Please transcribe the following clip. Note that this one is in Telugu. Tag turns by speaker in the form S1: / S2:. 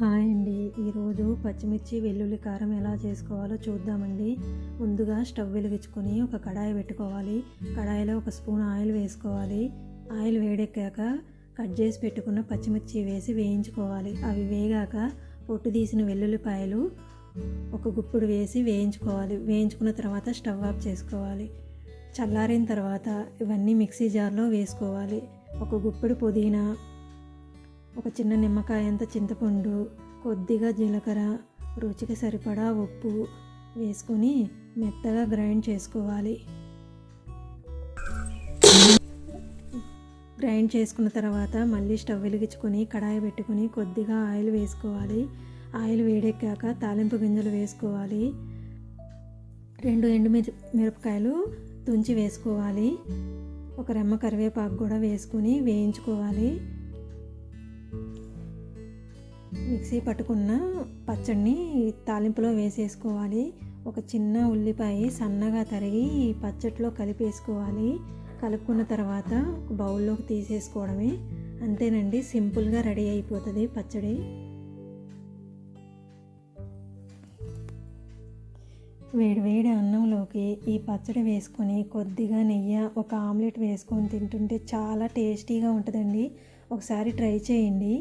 S1: హాయ్ అండి. ఈరోజు పచ్చిమిర్చి వెల్లుల్లి కారం ఎలా చేసుకోవాలో చూద్దామండి. ముందుగా స్టవ్ వెలిగించుకొని ఒక కడాయి పెట్టుకోవాలి. కడాయిలో ఒక స్పూన్ ఆయిల్ వేసుకోవాలి. ఆయిల్ వేడెక్కాక కట్ చేసి పెట్టుకున్న పచ్చిమిర్చి వేసి వేయించుకోవాలి. అవి వేగాక పొట్టు తీసిన వెల్లుల్లిపాయలు ఒక గుప్పుడు వేసి వేయించుకోవాలి. వేయించుకున్న తర్వాత స్టవ్ ఆఫ్ చేసుకోవాలి. చల్లారిన తర్వాత ఇవన్నీ మిక్సీ జార్లో వేసుకోవాలి. ఒక గుప్పుడు పుదీనా ఒక చిన్న నిమ్మకాయ అంత చింతపండు కొద్దిగా జీలకర్ర రుచికి సరిపడా ఉప్పు వేసుకొని మెత్తగా గ్రైండ్ చేసుకోవాలి. గ్రైండ్ చేసుకున్న తర్వాత మళ్ళీ స్టవ్ వెలిగించుకొని కడాయి పెట్టుకొని కొద్దిగా ఆయిల్ వేసుకోవాలి. ఆయిల్ వేడెక్కాక తాలింపు గింజలు వేసుకోవాలి. రెండు ఎండుమిర్చి మిరపకాయలు తుంచి వేసుకోవాలి. ఒక రెమ్మ కరివేపాకు కూడా వేసుకొని వేయించుకోవాలి. మిక్సీ పట్టుకున్న పచ్చడిని తాలింపులో వేసేసుకోవాలి. ఒక చిన్న ఉల్లిపాయ సన్నగా తరిగి పచ్చట్లో కలిపేసుకోవాలి. కలుపుకున్న తర్వాత ఒక బౌల్లోకి తీసేసుకోవడమే. అంతేనండి సింపుల్గా రెడీ అయిపోతుంది పచ్చడి. వేడి వేడి అన్నంలోకి ఈ పచ్చడి వేసుకొని కొద్దిగా నెయ్యి ఒక ఆమ్లెట్ వేసుకొని తింటుంటే చాలా టేస్టీగా ఉంటుందండి. ఒకసారి ట్రై చేయండి.